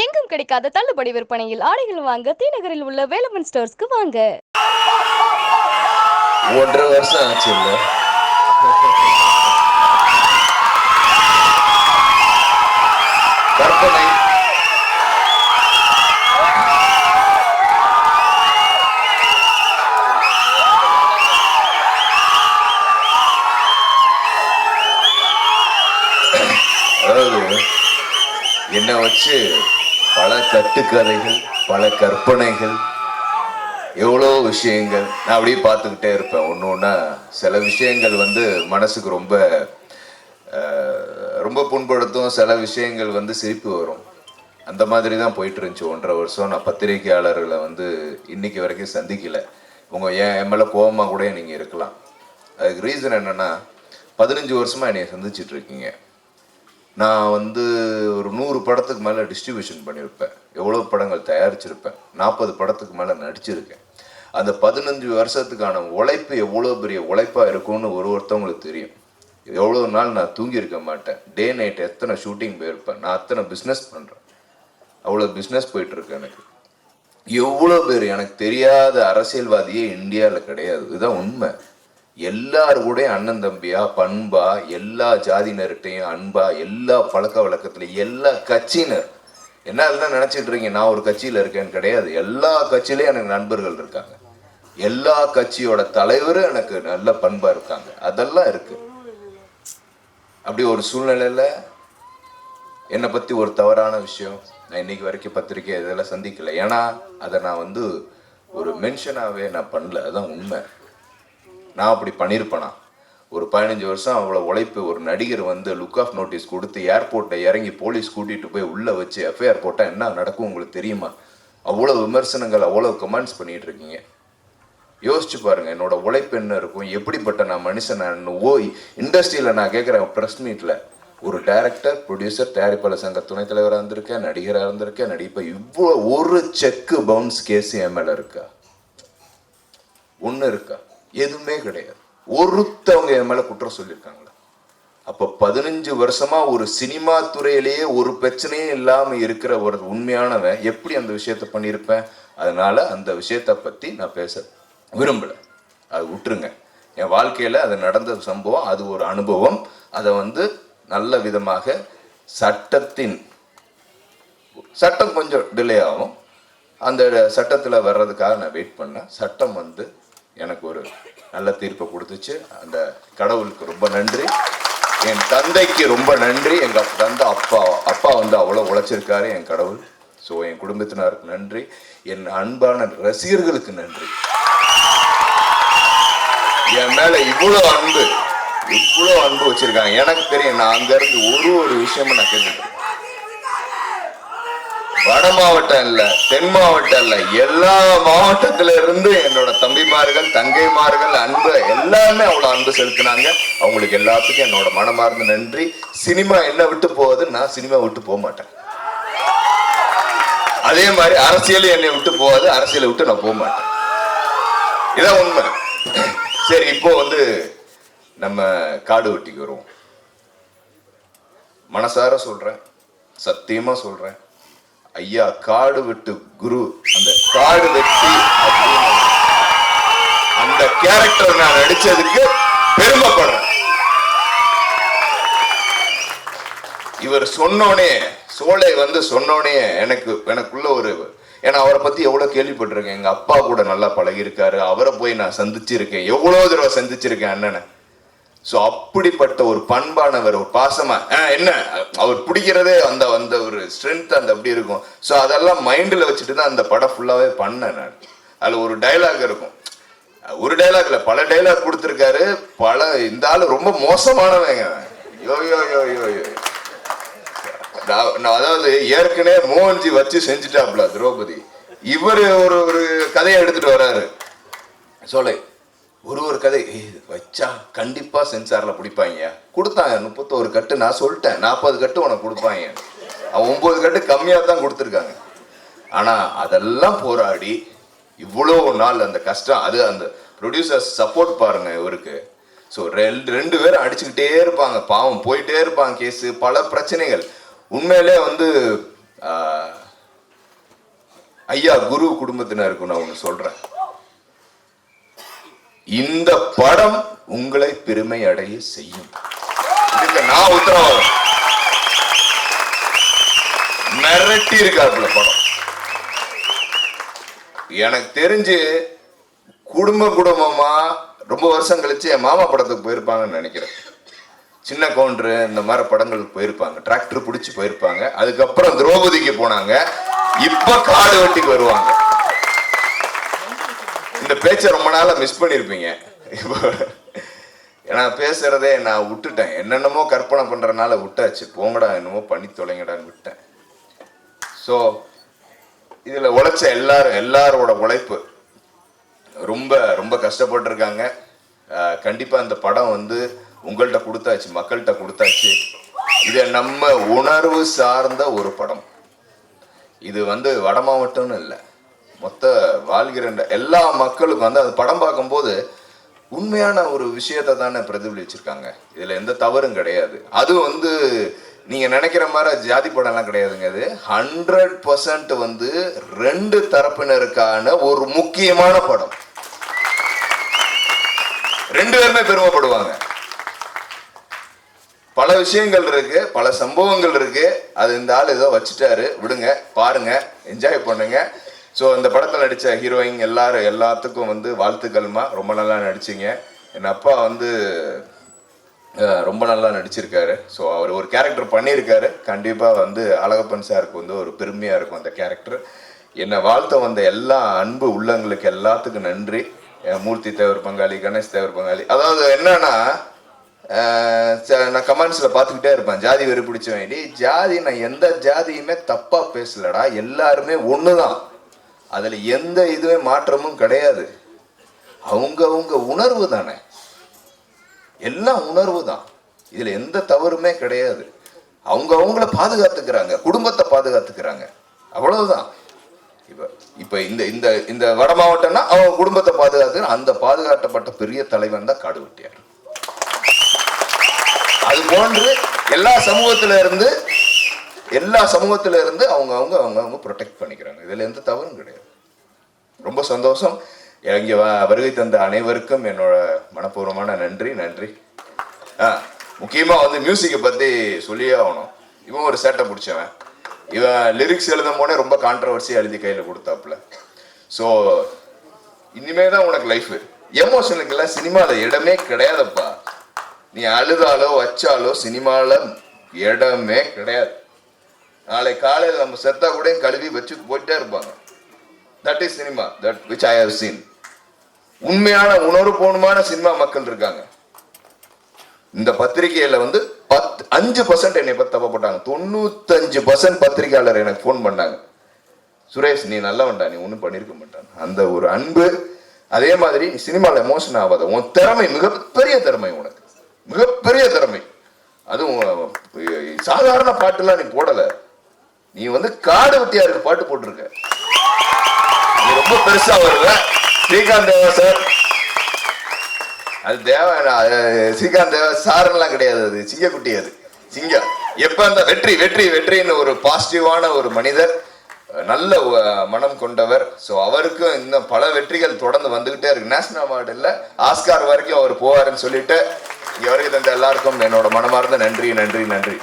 எங்கும் கிடைக்காத தள்ளுபடி விற்பனையில் ஆடைகள் வாங்க தீநகரில் உள்ள வேலமன் ஸ்டோர்ஸ்க்கு வாங்க. ஒன்றரை வருஷம் ஆச்சு கற்பனை. அதாவது என்னை வச்சு கட்டுக்கதைகள் பல கற்பனைகள் எவ்வளோ விஷயங்கள். நான் அப்படியே பார்த்துக்கிட்டே இருப்பேன். ஒன்று ஒன்றா சில விஷயங்கள் வந்து மனசுக்கு ரொம்ப ரொம்ப புண்படுத்தும். சில விஷயங்கள் வந்து சிரிப்பு வரும். அந்த மாதிரி தான் போயிட்டு இருந்துச்சு ஒன்றரை வருஷம். நான் பத்திரிகையாளர்களை வந்து இன்னைக்கு வரைக்கும் சந்திக்கல. உங்க ஏன் என் மேலே கோபமாக கூட நீங்கள் இருக்கலாம். அதுக்கு ரீசன் என்னென்னா பதினஞ்சு வருஷமாக என்னை சந்திச்சிட்டு இருக்கீங்க நான் வந்து ஒரு நூறு படத்துக்கு மேலே டிஸ்ட்ரிபியூஷன் பண்ணியிருப்பேன். எவ்வளோ படங்கள் தயாரிச்சிருப்பேன். நாற்பது படத்துக்கு மேலே நடிச்சிருக்கேன். அந்த பதினஞ்சு வருஷத்துக்கான உழைப்பு எவ்வளோ பெரிய உழைப்பாக இருக்கும்னு ஒரு ஒருத்தவங்களுக்கு தெரியும். எவ்வளோ நாள் நான் தூங்கியிருக்க மாட்டேன். டே நைட் எத்தனை ஷூட்டிங் போயிருப்பேன். நான் அத்தனை பிஸ்னஸ் பண்ணுறேன் அவ்வளோ பிஸ்னஸ் போயிட்டுருக்கு எனக்கு. எவ்வளோ பேர் எனக்கு தெரியாத அரசியல்வாதியே இந்தியாவில் கிடையாது. இதுதான் உண்மை. எல்லாரு கூட அண்ணன் தம்பியா பண்பா எல்லா ஜாதியினர்கிட்டையும் அன்பா எல்லா பழக்க வழக்கத்துலையும் எல்லா கட்சியினர் என்ன எல்லாம் நினைச்சிட்டு இருக்கீங்க? நான் ஒரு கட்சியில இருக்கேன்னு கிடையாது. எல்லா கட்சியிலையும் எனக்கு நண்பர்கள் இருக்காங்க. எல்லா கட்சியோட தலைவரும் எனக்கு நல்ல பண்பா இருக்காங்க. அதெல்லாம் இருக்கு. அப்படி ஒரு சூழ்நிலையில என்னை பத்தி ஒரு தவறான விஷயம் நான் இன்னைக்கு வரைக்கும் பத்திரிக்கை இதெல்லாம் சந்திக்கல. ஏன்னா அதை நான் வந்து ஒரு மென்ஷனாவே நான் பண்ணல. அதுதான் உண்மை. நான் அப்படி பண்ணியிருப்பேனா ஒரு பதினஞ்சு வருஷம் அவ்வளோ உழைப்பு ஒரு நடிகர் வந்து லுக் ஆஃப் நோட்டீஸ் கொடுத்து ஏர்போர்ட்டில் இறங்கி போலீஸ் கூட்டிகிட்டு போய் உள்ளே வச்சு எஃப்ஐஆர் போட்டால் என்ன நடக்கும் உங்களுக்கு தெரியுமா? அவ்வளோ விமர்சனங்கள் அவ்வளோ கமெண்ட்ஸ் பண்ணிகிட்டு இருக்கீங்க. யோசிச்சு பாருங்க என்னோட உழைப்பு என்ன இருக்கும்? எப்படிப்பட்ட நான் மனுஷன்? நான் ஓய் இண்டஸ்ட்ரியில் நான் கேட்குறேன் ப்ரெஸ் மீட்டில் ஒரு டைரக்டர் ப்ரொடியூசர் தயாரிப்பாளர் சங்க துணைத் தலைவராக இருந்திருக்கேன் நடிகராக இருந்திருக்கேன் நடிப்பை இவ்வளோ ஒரு செக்கு பவுன்ஸ் கேஸ் என் மேலே இருக்கா? ஒன்று இருக்கா? எதுவுமே கிடையாது. ஒருத்தவங்க என் மேல குற்றம் சொல்லியிருக்காங்களா? அப்ப பதினஞ்சு வருஷமா ஒரு சினிமா துறையிலேயே ஒரு பிரச்சனையும் இல்லாம இருக்கிற ஒரு உண்மையானவன் எப்படி அந்த விஷயத்த பண்ணியிருப்பேன்? அதனால அந்த விஷயத்த பத்தி நான் பேச விரும்பல. அது விட்டுருங்க. என் வாழ்க்கையில அது நடந்த சம்பவம் அது ஒரு அனுபவம். அதை வந்து நல்ல விதமாக சட்டத்தின் சட்டம் கொஞ்சம் டிலே ஆகும். அந்த சட்டத்தில் வர்றதுக்காக நான் வெயிட் பண்ணேன். சட்டம் வந்து எனக்கு ஒரு நல்ல தீர்ப்பை கொடுத்துச்சு. அந்த கடவுளுக்கு ரொம்ப நன்றி. என் தந்தைக்கு ரொம்ப நன்றி. எங்கள் தந்தை அப்பா அப்பா வந்து அவ்வளோ உழைச்சிருக்காரு என் கடவுள். ஸோ என் குடும்பத்தினருக்கு நன்றி. என் அன்பான ரசிகர்களுக்கு நன்றி. என் மேல இவ்வளோ அன்பு இவ்வளோ அன்பு வச்சிருக்காங்க. எனக்கு தெரியும் நான் அங்கிருந்து ஒரு ஒரு விஷயமும் நான் கேட்டுட்டு வட மாவட்டம் இல்ல தென் மாவட்டம் இல்ல. எல்லா மாவட்டத்தில இருந்து என்னோட தம்பிமார்கள் தங்கைமார்கள் அன்பு எல்லாமே அவ்வளவு அன்பு செலுத்தினாங்க. அவங்களுக்கு எல்லாத்துக்கும் என்னோட மனமார்ந்த நன்றி. சினிமா என்ன விட்டு போகுது? நான் சினிமா விட்டு போக மாட்டேன். அதே மாதிரி அரசியல் என்னை விட்டு போகாது. அரசியலை விட்டு நான் போக மாட்டேன். இதான் உண்மை. சரி இப்போ வந்து நம்ம காடு வெட்டிக்கு வருவோம். மனசார சொல்றேன். சத்தியமா சொல்றேன். ஐயா காடு வெட்டு குரு அந்த காடு வெட்டி அந்த கேரக்டர் நான் நடிச்சதுக்கு பெருமைப்படுறேன். இவர் சொன்னோடனே சோலை வந்து சொன்னோடனே எனக்கு எனக்குள்ள ஒரு ஏன்னா அவரை பத்தி எவ்வளவு கேள்விப்பட்டிருக்கேன். எங்க அப்பா கூட நல்லா பழகியிருக்காரு. அவரை போய் நான் சந்திச்சிருக்கேன். எவ்வளவு தடவை சந்திச்சிருக்கேன் அண்ணனை. ஸோ அப்படிப்பட்ட ஒரு பண்பானவர் ஒரு பாசமா என்ன? அவர் பிடிக்கிறதே அந்த அந்த ஸ்ட்ரென்த் அந்த அப்படி இருக்கும். ஸோ அதெல்லாம் மைண்டில் வச்சுட்டு தான் அந்த படம் ஃபுல்லாகவே பண்ணேன் நான். அதில் ஒரு டைலாக் இருக்கும். ஒரு டைலாக் இல்லை பல டைலாக் கொடுத்துருக்காரு. பல இந்த ஆள் ரொம்ப மோசமானவங்க. யோ யோ யோ யோ யோ நான் அதாவது ஏற்கனவே மோகன்ஜி வச்சு செஞ்சுட்டாப்ல திரௌபதி. இவர் ஒரு ஒரு கதையை எடுத்துட்டு வராரு. சோலை ஒரு ஒரு கதை வச்சா கண்டிப்பா சென்சார்ல பிடிப்பாங்க கொடுத்தாங்க முப்பத்தோரு கட்டு நான் சொல்லிட்டேன். நாற்பது கட்டு உனக்கு கொடுப்பாங்க அவன் ஒன்பது கட்டு கம்மியாக தான் கொடுத்துருக்காங்க. ஆனா அதெல்லாம் போராடி இவ்வளோ நாள் அந்த கஷ்டம் அது அந்த ப்ரொடியூசர்ஸ் சப்போர்ட் பாருங்க இவருக்கு. ஸோ ரெண்டு ரெண்டு பேரும் அடிச்சுக்கிட்டே இருப்பாங்க. பாவம் போயிட்டே இருப்பாங்க கேஸு பல பிரச்சனைகள். உண்மையிலே வந்து ஐயா குரு குடும்பத்தினருக்கு நான் ஒன்று சொல்றேன். இந்த படம் உங்களை பெருமை அடைய செய்யும். இதுக்கு நான் உத்தரவாதம். மிரட்டி இருக்காப்புல படம். எனக்கு தெரிஞ்சு குடும்ப குடும்பமா ரொம்ப வருஷம் கழிச்சு என் மாமா படத்துக்கு போயிருப்பாங்கன்னு நினைக்கிறேன். சின்ன கவுண்டரு இந்த மாதிரி படங்களுக்கு போயிருப்பாங்க. டிராக்டர் பிடிச்சி போயிருப்பாங்க. அதுக்கப்புறம் திரௌபதிக்கு போனாங்க. இப்ப காடு வெட்டிக்கு வருவாங்க. இந்த பேச்சை ரொம்ப நாளா மிஸ் பண்ணிருப்பீங்க. இப்போ நான் பேசுறதே நான் விட்டுட்டேன். என்னென்னமோ கற்பனை பண்றதுனால விட்டாச்சு. போங்கடா என்னமோ பண்ணி தொலைங்கடான்னு விட்டேன். ஸோ இதில் உழைச்ச எல்லாரும் எல்லாரோட உழைப்பு. ரொம்ப ரொம்ப கஷ்டப்பட்டிருக்காங்க. கண்டிப்பாக இந்த படம் வந்து உங்கள்கிட்ட கொடுத்தாச்சு மக்கள்கிட்ட கொடுத்தாச்சு. இதை நம்ம உணர்வு சார்ந்த ஒரு படம். இது வந்து வட மாவட்டம்னு இல்லை. மொத்த வாழ்கிற எல்லா மக்களுக்கும் வந்து அது படம் பார்க்கும்போது உண்மையான ஒரு விஷயத்தை தானே பிரதிபலிச்சிருக்காங்க. இதில் எந்த தவறும் கிடையாது. அது வந்து நீங்க நினைக்கிற மாதிரி ஜாதி படம்லாம் கிடையாதுங்க அது. ஹண்ட்ரட் பர்சன்ட் வந்து ரெண்டு தரப்பினருக்கான ஒரு முக்கியமான படம். ரெண்டு பேருமே பெருமைப்படுவாங்க. பல விஷயங்கள் இருக்கு பல சம்பவங்கள் இருக்கு. அது இந்த ஆள் ஏதோ வச்சுட்டாரு. விடுங்க பாருங்க என்ஜாய் பண்ணுங்க. ஸோ இந்த படத்தில் நடித்த ஹீரோயின் எல்லாரும் எல்லாத்துக்கும் வந்து வாழ்த்துக்கள்மா. ரொம்ப நல்லா நடிச்சிங்க. என் அப்பா வந்து ரொம்ப நல்லா நடிச்சிருக்காரு. ஸோ அவர் ஒரு கேரக்டர் பண்ணியிருக்காரு. கண்டிப்பாக வந்து அழகப்பன் சாருக்கு வந்து ஒரு பெருமையாக இருக்கும் அந்த கேரக்டர் என்னை வாழ்த்த வந்த எல்லா அன்பு உள்ளங்களுக்கு எல்லாத்துக்கும் நன்றி. மூர்த்தி தேவர் பங்காளி கணேஷ் தேவர் பங்காளி. அதாவது என்னன்னா ச- நான் கமெண்ட்ஸில் பார்த்துக்கிட்டே இருப்பேன். ஜாதி வெறி பிடிச்சவன் வேண்டி ஜாதி நான் எந்த ஜாதியுமே தப்பாக பேசலடா. எல்லாருமே ஒன்று தான் அதில் எந்த இதுவே மாற்றமும் கிடையாது. அவங்கவுங்க உணர்வு தானே. எல்லாம் உணர்வு தான் இதுல எந்த தவறுமே கிடையாது. அவங்க அவங்கள பாதுகாத்துக்கிறாங்க. குடும்பத்தை பாதுகாத்துக்கிறாங்க. அவ்வளவுதான். இப்ப இப்ப இந்த இந்த இந்த வட மாவட்டம்னா அவங்க குடும்பத்தை பாதுகாத்து அந்த பாதுகாக்கப்பட்ட பெரிய தலைவன் தான் காடு வெட்டியார் அது போன்று எல்லா சமூகத்துல இருந்து எல்லா சமூகத்துல இருந்து அவங்க அவங்க அவங்க அவங்க ப்ரொடெக்ட் பண்ணிக்கிறாங்க. இதுல எந்த தவறும் கிடையாது. ரொம்ப சந்தோஷம். இறங்கி வா வருகை தந்த அனைவருக்கும் என்னோட மனப்பூர்வமான நன்றி நன்றி. ஆ முக்கியமாக வந்து மியூசிக்கை பற்றி சொல்லியே ஆகணும். இவன் ஒரு சேட்டை பிடிச்சவன். இவன் லிரிக்ஸ் எழுதும் போனே ரொம்ப கான்ட்ரவர்சியா எழுதி கையில் கொடுத்தாப்புல. ஸோ இனிமே தான் உனக்கு லைஃப் எமோஷனுக்கெல்லாம் சினிமாவில் இடமே கிடையாதுப்பா. நீ அழுதாலோ வச்சாலோ சினிமாவில் இடமே கிடையாது. நாளை காலையில் நம்ம செத்தா கூட கழுவி வச்சு போயிட்டே இருப்பாங்க. That is cinema that which I have seen உண்மையான உணர்வுபூர்வமான சினிமா மக்கள் இருக்காங்க. இந்த பத்திரிகையில வந்து பத்து அஞ்சு பர்சன்ட் என்னை பத்தி தப்ப போட்டாங்க. தொண்ணூத்தஞ்சு பர்சன்ட் பத்திரிகையாளர் எனக்கு ஃபோன் பண்ணாங்க. சுரேஷ் நீ நல்லவன்டா நீ ஒன்றும் பண்ணியிருக்க மாட்டான். அந்த ஒரு அன்பு அதே மாதிரி நீ சினிமாவில் எமோஷன் ஆகாத. உன் திறமை மிகப்பெரிய திறமை உனக்கு. மிகப்பெரிய திறமை. அதுவும் சாதாரண பாட்டுலாம் நீ போடலை. நீ வந்து காடு வெட்டியாருக்கு பாட்டு போட்டிருக்க. நீ ரொம்ப பெருசா வருவேன் ஸ்ரீகாந்த் தேவா சார் அது தேவா ஸ்ரீகாந்த் தேவா சார்லாம் கிடையாது அது. சிங்கக்குட்டி அது. சிங்கம் எப்ப அந்த வெற்றி வெற்றி வெற்றின்னு ஒரு பாசிட்டிவான ஒரு மனிதர் நல்ல மனம் கொண்டவர். ஸோ அவருக்கும் இன்னும் பல வெற்றிகள் தொடர்ந்து வந்துகிட்டே இருக்கு. நேஷனல் அவார்டு இல்லை ஆஸ்கார் வரைக்கும் அவர் போவாருன்னு சொல்லிட்டு இங்கே வரைக்கும் தந்த எல்லாருக்கும் என்னோட மனமார்ந்த நன்றி நன்றி நன்றி.